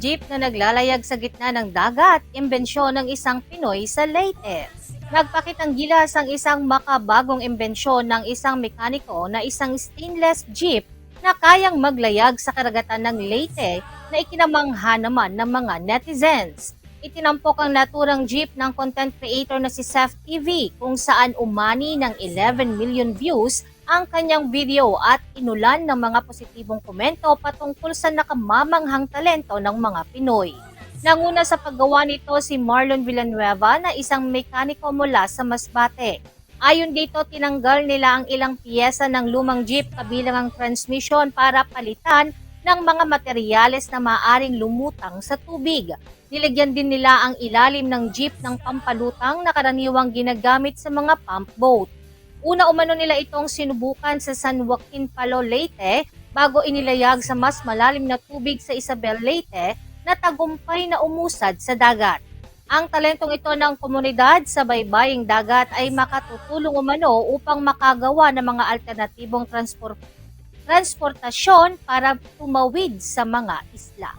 jeep na naglalayag sa gitna ng dagat, imbensyon ng isang Pinoy sa Leyte. Nagpakitang gilas ang isang makabagong imbensyon ng isang mekaniko na isang stainless jeep na kayang maglayag sa karagatan ng Leyte na ikinamangha naman ng mga netizens. Itinampok ang naturang jeep ng content creator na si Seth TV kung saan umani ng 11 million views ang kanyang video at inulan ng mga positibong komento patungkol sa nakamamanghang talento ng mga Pinoy. Nanguna sa paggawa nito si Marlon Villanueva na isang mekaniko mula sa Masbate. Ayon dito, tinanggal nila ang ilang piyesa ng lumang jeep kabilang ang transmission para palitan ng mga materyales na maaring lumutang sa tubig. Nilagyan din nila ang ilalim ng jeep ng pampalutang na karaniwang ginagamit sa mga pump boat. Una umano nila itong sinubukan sa San Joaquin Palo, Leyte bago inilayag sa mas malalim na tubig sa Isabel, Leyte na tagumpay na umusad sa dagat. Ang talentong ito ng komunidad sa baybaying dagat ay makatutulong umano upang makagawa ng mga alternatibong transport transportasyon para tumawid sa mga isla.